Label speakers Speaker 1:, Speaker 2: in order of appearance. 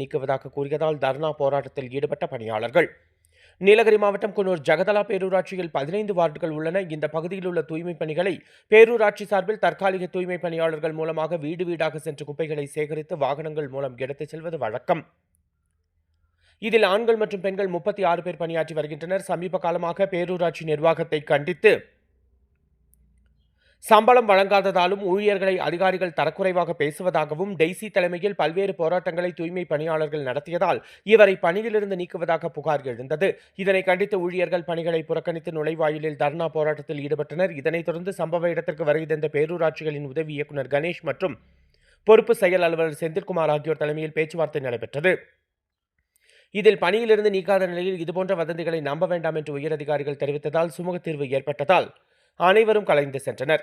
Speaker 1: நீக்குவதாக கூறியதால் தர்ணா போராட்டத்தில் ஈடுபட்ட பணியாளர்கள். நீலகிரி மாவட்டம் குன்னூர் ஜெகதலா பேரூராட்சியில் பதினைந்து வார்டுகள் உள்ளன. இந்த பகுதியில் உள்ள தூய்மைப் பணிகளை பேரூராட்சி சார்பில் தற்காலிக தூய்மை பணியாளர்கள் மூலமாக வீடு வீடாக சென்று குப்பைகளை சேகரித்து வாகனங்கள் மூலம் எடுத்துச் செல்வது வழக்கம். இதில் ஆண்கள் மற்றும் பெண்கள் முப்பத்தி ஆறு பேர் பணியாற்றி வருகின்றனர். சமீப காலமாக பேரூராட்சி நிர்வாகத்தை கண்டித்து சம்பளம் வழங்காததாலும் ஊழியர்களை அதிகாரிகள் தரக்குறைவாக பேசுவதாகவும் டெய்சி தலைமையில் பல்வேறு போராட்டங்களை தூய்மை பணியாளர்கள் நடத்தியதால் இவரை பணியிலிருந்து நீக்குவதாக புகார் எழுந்தது. இதனை கண்டித்து ஊழியர்கள் பணிகளை புறக்கணித்து நுழைவாயிலில் தர்ணா போராட்டத்தில் ஈடுபட்டனர். இதனைத் தொடர்ந்து சம்பவ இடத்திற்கு வருகை தந்த பேரூராட்சிகளின் உதவி இயக்குநர் கணேஷ் மற்றும் பொறுப்பு செயல் அலுவலர் செந்தில்குமார் ஆகியோர் தலைமையில் பேச்சுவார்த்தை நடைபெற்றது. இதில் பணியிலிருந்து நீக்காத நிலையில் இதுபோன்ற வதந்திகளை நம்ப வேண்டாம் என்று உயரதிகாரிகள் தெரிவித்ததால் சுமூக தீர்வு ஏற்பட்டதால் அனைவரும் கலைந்து சென்றனர்.